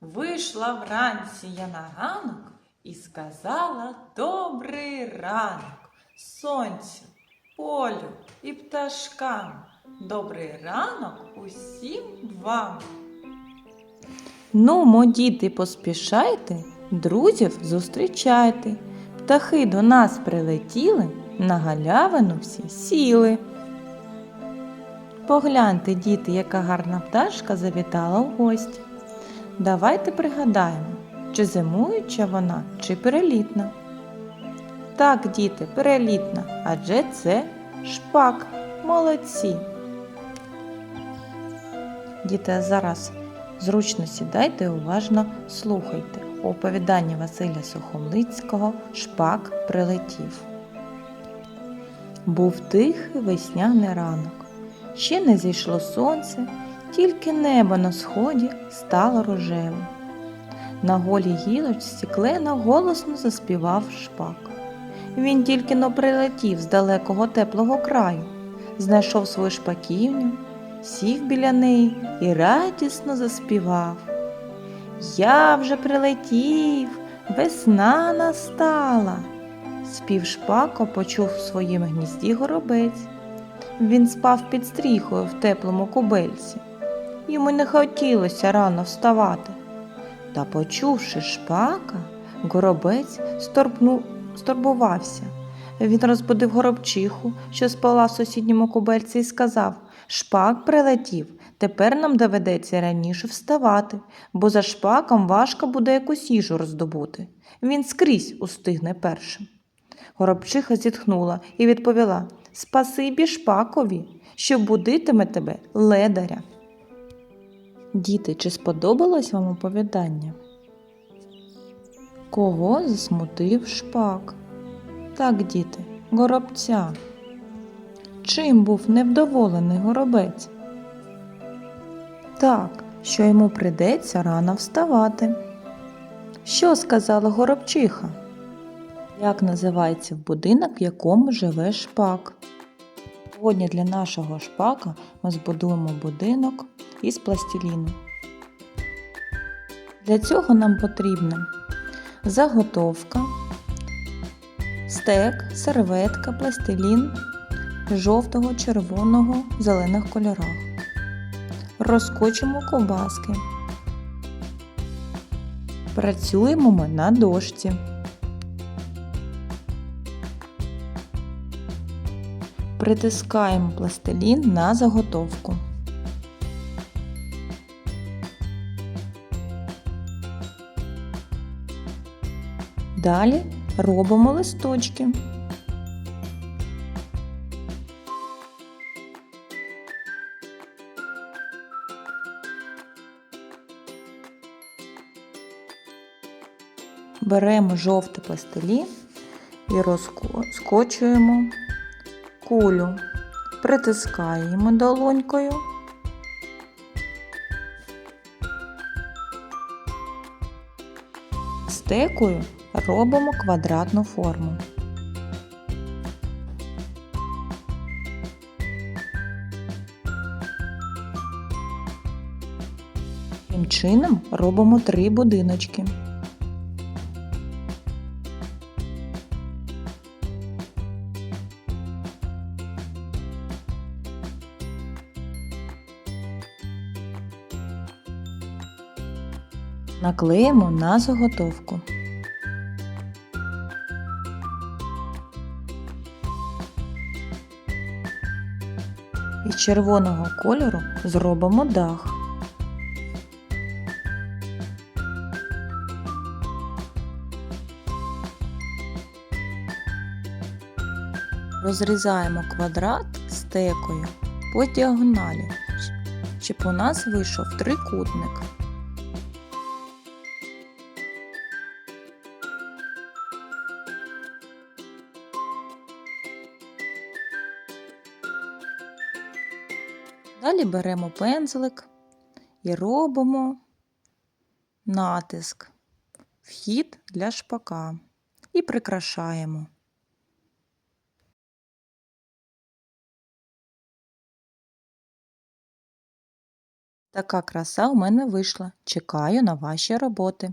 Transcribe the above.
Вийшла вранці я на ганок і сказала добрий ранок сонцю, полю і пташкам. Добрий ранок усім вам. Ну, мо, діти, поспішайте, друзів зустрічайте. Птахи до нас прилетіли, на галявину всі сіли. Погляньте, діти, яка гарна пташка завітала в гості. Давайте пригадаємо, чи зимуюча вона, чи перелітна. Так, діти, перелітна, адже це шпак. Молодці. Діти, а зараз зручно сідайте і уважно слухайте оповідання Василя Сухомлицького Шпак прилетів. Був тихий весняний ранок. Ще не зійшло сонце, тільки небо на сході стало рожевим. На голій гілочці клена голосно заспівав шпак. Він тільки но прилетів з далекого теплого краю, знайшов свою шпаківню, сів біля неї і радісно заспівав. Я вже прилетів, весна настала. Спів шпако почув в своїм гнізді горобець. Він спав під стріхою в теплому кубельці. Йому не хотілося рано вставати. Та, почувши шпака, горобець сторбну... сторбувався. Він розбудив горобчиху, що спала в сусідньому кубельці, і сказав Шпак прилетів, тепер нам доведеться раніше вставати, бо за шпаком важко буде якусь їжу роздобути. Він скрізь устигне першим. Горобчиха зітхнула і відповіла Спасибі шпакові, що будитиме тебе ледаря. Діти, чи сподобалось вам оповідання? Кого засмутив шпак? Так, діти, горобця. Чим був невдоволений горобець? Так, що йому придеться рано вставати. Що сказала горобчиха? Як називається будинок, в якому живе шпак? Сьогодні для нашого шпака ми збудуємо будинок із пластиліну. Для цього нам потрібна заготовка, стек, серветка, пластилін жовтого, червоного, зелених кольорах. Розкочимо ковбаски. Працюємо ми на дошці. Притискаємо пластилін на заготовку. Далі робимо листочки. Беремо жовтий пластилін і розкочуємо кулю, притискаємо долонькою. Стекою робимо квадратну форму. Таким чином робимо три будиночки. Наклеїмо на заготовку. Із червоного кольору зробимо дах. Розрізаємо квадрат стекою по діагоналі, щоб у нас вийшов трикутник. Далі беремо пензлик і робимо натиск, вхід для шпака і прикрашаємо. Така краса у мене вийшла. Чекаю на ваші роботи.